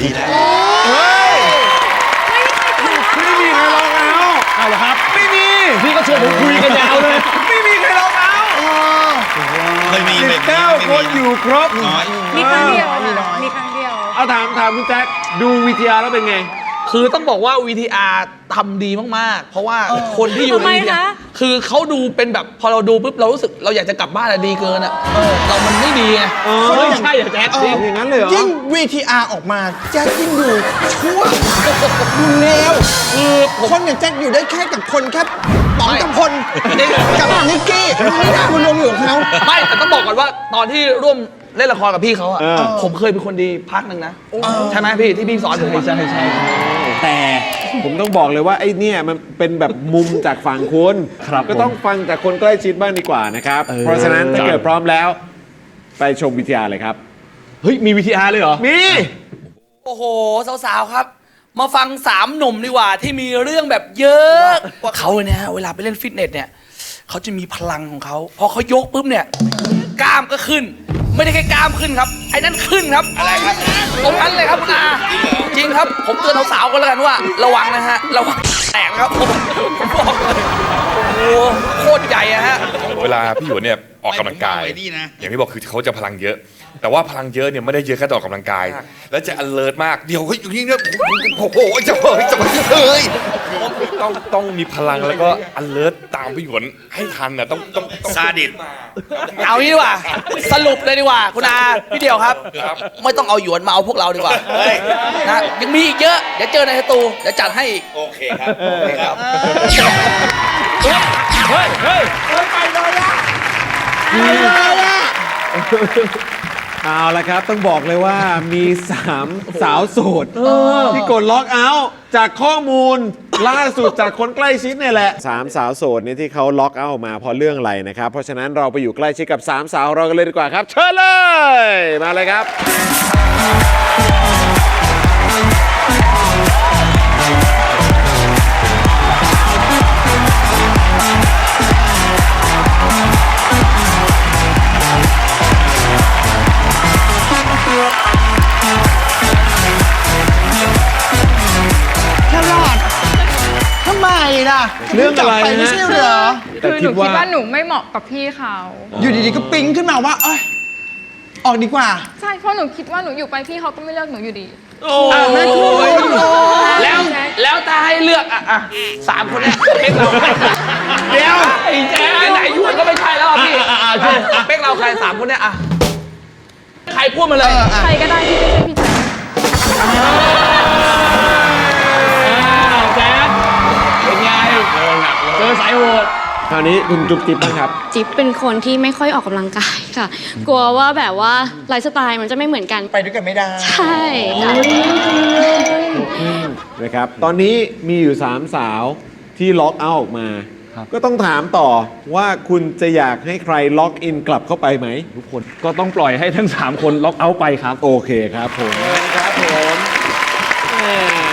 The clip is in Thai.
ดีแล้วเฮ้ยไม่มีใครร้องเอาเอาละครับ ไม่มี พี่ก็ชวนผมคุยกันยาวเลย ไม่มีใครร้องเอาเคยมีสิไหมบเก้าคนอยู่ครบน้อยมีครั้งเดียวค่ะมีครั้งเดียว เอาถามถามคุณแจ็คดูวิทยาแล้วเป็นไง คือต้องบอกว่า VTR ทำดีมากๆ เพราะว่าคนที่อยู่ในทำไม VTR คะ คือเขาดูเป็นแบบพอเราดูปุ๊บเรารู้สึกเราอยากจะกลับบ้านอะดีเกินอะเรามันไม่ดีไงเออไม่ใช่เหรอแจ๊คจริง อย่างนั้นเลยเหรอ ยิ่ง VTR ออกมา แจ็คยิ่งดูชั่วดูเลวคือผมคนอย่างแจ็คอยู่ได้แค่กับคนแค่ป๋องกับพลกับนิกกี้ไม่ได้มารวมอยู่กับเขา ไม่แต่ต้องบอกก่อนว่าตอนที่ร่วมเล่นละครกับพี่เขาอะเออ ผมเคยเป็นคนดีพักหนึ่งนะ ใช่ไหมพี่ที่พี่สอนผมอะใช่ใช่ แต่ ผมต้องบอกเลยว่าไอ้เนี่ยมันเป็นแบบมุมจากฝั่งคุณครับก็ต้องฟังจากคนใกล้ชิดบ้างดีกว่านะครับ เออ เพราะฉะนั้นถ้าเกิดพร้อมแล้ว ไปชมวิทยาเลยครับ เฮ้ย มีวิทยาเลยเหรอ มี โอ้โห สาวๆ ครับ มาฟังสามหนุ่มดีกว่า ที่มีเรื่องแบบเยอะว่าเขาเนี่ยเวลาไปเล่นฟิตเนสเนี่ยเขาจะมีพลังของเขาพอเขายกปุ๊บเนี่ย กล้ามก็ขึ้น ไม่ได้แค่กล้ามขึ้นครับไอ้นั่นขึ้นครับอะไรครับตรงนั้นเลยครับคุณอาจริงครับ ผมเตือนสาวๆกันแล้วกันว่า ระวังนะฮะระวังแตกครับผมผมบอกเลยโอ้โหโคตรใหญ่อะฮะ เวลาพี่หยวนเนี่ยออกกำลังกาย ไม่ผมมองไว้นี่นะ อย่างที่บอกคือเขาจะพลังเยอะ แต่ว่าพลังเยอะเนี่ยไม่ได้เยอะแค่ตอนออกกำลังกาย แล้วจะ alert มาก เดี๋ยวเฮ้ยอยู่นี่เนี่ยโอ้โหจะเฮ้ยจะเฮ้ย ต้องต้องมีพลังแล้วก็ alert ตามพี่หยวนให้ทันนะต้องต้องต้อง ซาดิส เอางี้ดีกว่า สรุปเลยดีกว่า คุณอาพี่เดียวครับ ครับ ไม่ต้องเอาหยวนมาเอาพวกเราดีกว่าเฮ้ย นะยังมีอีกเยอะ เดี๋ยวเจอในสตูเดี๋ยวจัดให้อีก โอเคครับโอเคครับ เฮ้ยเฮ้ยเอาละครับ ต้องบอกเลยว่ามีสามสาวโสดที่กดล็อกเอาท์จากข้อมูล ล่าสุดจากคนใกล้ชิดเนี่ยแหละสามสาวโสดนี่ที่เขาล็อกเอาท์ออกมาเพราะเรื่องอะไรนะครับ เพราะฉะนั้นเราไปอยู่ใกล้ชิดกับสามสาวเรากันเลยดีกว่าครับ เชิญเลย มาเลยครับ ล่ะเรื่องอะไรกลับไปไม่นะใช่เหรอแต่คือหคิดนูคิดว่าว่าหนูไม่เหมาะกับพี่เขา อยู่ดีๆก็ปิ๊งขึ้นมาว่า เอ้ย ออกดีกว่า ใช่เพราะหนูคิดว่าหนูอยู่ไปพี่เขาก็ไม่เลือกหนูอยู่ดี โอ้ยแล้วแล้วถ้าให้เลือกอะอะสามคนเนี้ยเป๊กเราเดี๋ยวไอ้แจ๊ไหนหยวนก็ไม่ใช่แล้วอะพี่อะเป๊กเราใครสามคนเนี้ยอะใครพูดมาเลย ใครก็ได้ที่ไม่ใช่พี่แจ๊ คราวนี้คุณจุ๊บจิ๊บบ้างครับ จิ๊บเป็นคนที่ไม่ค่อยออกกำลังกายค่ะ กลัวว่าแบบว่าไลฟ์สไตล์มันจะไม่เหมือนกัน ไปด้วยกันไม่ได้ ใช่ค่ะนะครับ ตอนนี้มีอยู่สามสาวที่ล็อกเอาท์ออกมาก็ต้องถามต่อว่าคุณจะอยากให้ใครล็อกอินกลับเข้าไปไหม ทุกคนก็ต้องปล่อยให้ทั้ง 3 คนล็อกเอาท์ไปครับ โอเคครับผม ครับผมแหม